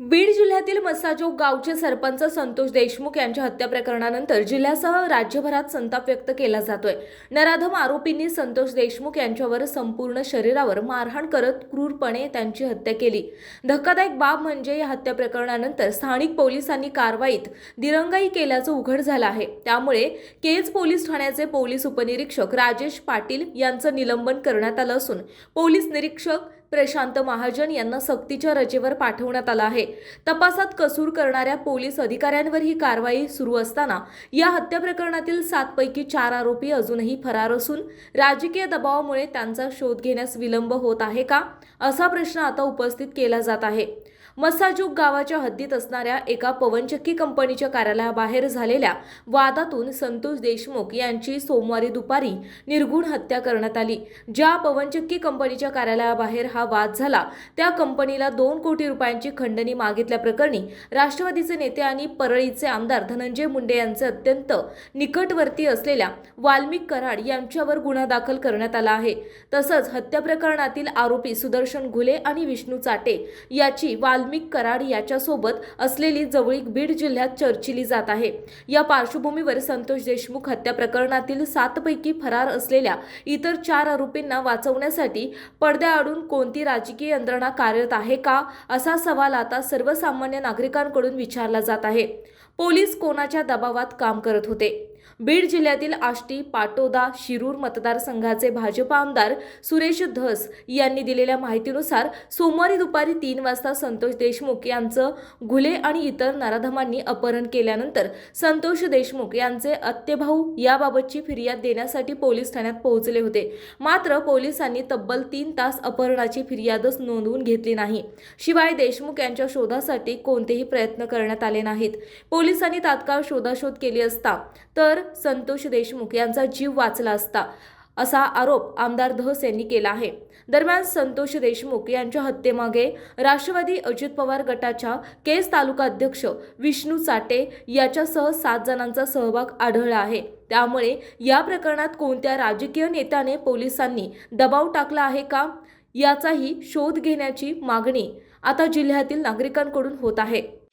बीड जिल्ह्यातील मसाजोग गावचे सरपंच संतोष देशमुख यांच्या हत्या प्रकरणानंतर जिल्ह्यासह राज्यभरात संताप व्यक्त केला जातोय. नराधम आरोपींनी संतोष देशमुख यांच्यावर संपूर्ण शरीरावर मारहाण करत क्रूरपणे त्यांची हत्या केली. धक्कादायक बाब म्हणजे या हत्या प्रकरणानंतर स्थानिक पोलिसांनी कारवाईत दिरंगाई केल्याचं उघड झालं आहे. त्यामुळे केज पोलीस ठाण्याचे पोलीस उपनिरीक्षक राजेश पाटील यांचं निलंबन करण्यात आलं असून पोलीस निरीक्षक प्रशांत महाजन यांना सक्तीच्या रजेवर पाठवण्यात आलं आहे. तपासात कसूर करणाऱ्या पोलीस अधिकाऱ्यांवर ही कारवाई सुरू असताना या हत्या प्रकरणातील सातपैकी चार आरोपी अजूनही फरार असून राजकीय दबावामुळे त्यांचा शोध घेण्यास विलंब होत आहे का? असा प्रश्न आता उपस्थित केला जात आहे. मस्साजूक गावाच्या हद्दीत असणाऱ्या एका पवनचक्की कंपनीच्या कार्यालयाबाहेर झालेल्या वादातून संतोष देशमुख यांची सोमवारी दुपारी निर्गुण हत्या करण्यात आली. ज्या पवनचक्की कंपनीच्या कार्यालयाबाहेर हा वाद झाला. त्या कंपनीला दोन कोटी रुपयांची खंडणी मागितल्याप्रकरणी राष्ट्रवादीचे नेते आणि परळीचे आमदार धनंजय मुंडे यांचे अत्यंत निकटवर्ती असलेल्या वाल्मिक कराड यांच्यावर गुन्हा दाखल करण्यात आला आहे. तसंच हत्या प्रकरणातील आरोपी सुदर्शन घुले आणि विष्णू चाटे याची वाल्मिक कराड याच्यासोबत असलेली जवळीक बीड जिल्ह्यात चर्चिली जात आहे. या पार्श्वभूमीवर संतोष देशमुख हत्या प्रकरणातील सातपैकी फरार असलेल्या इतर चार आरोपींना वाचवण्यासाठी पडद्याआडून कोणती राजकीय यंत्रणा कार्यरत आहे का असा सवाल आता सर्वसामान्य नागरिकांकडून विचारला जात आहे. पोलीस कोणाच्या दबावात काम करत होते? बीड जिल्ह्यातील आष्टी पाटोदा शिरूर मतदारसंघाचे भाजपा आमदार सुरेश धस यांनी दिलेल्या माहितीनुसार सोमवारी दुपारी तीन वाजता संतोष देशमुख यांचं घुले आणि इतर नराधमांनी अपहरण केल्यानंतर संतोष देशमुख यांचे अत्यभाऊ याबाबतची फिर्याद देण्यासाठी पोलीस ठाण्यात पोहोचले होते. मात्र पोलिसांनी तब्बल तीन तास अपहरणाची फिर्यादच नोंदवून घेतली नाही. शिवाय देशमुख यांच्या शोधासाठी कोणतेही प्रयत्न करण्यात आले नाहीत. पोलिसांनी तात्काळ शोधाशोध केली असता तर तर संतोष देशमुख यांचा जीव वाचला असता असा आरोप आमदार धस यांनी केला आहे. दरम्यान संतोष देशमुख यांच्या हत्येमागे राष्ट्रवादी अजित पवार गटाच्या केस तालुका अध्यक्ष विष्णू चाटे याच्यासह सात जणांचा सहभाग आढळला आहे. त्यामुळे या प्रकरणात कोणत्या राजकीय नेत्याने पोलिसांनी दबाव टाकला आहे का याचाही शोध घेण्याची मागणी आता जिल्ह्यातील नागरिकांकडून होत आहे.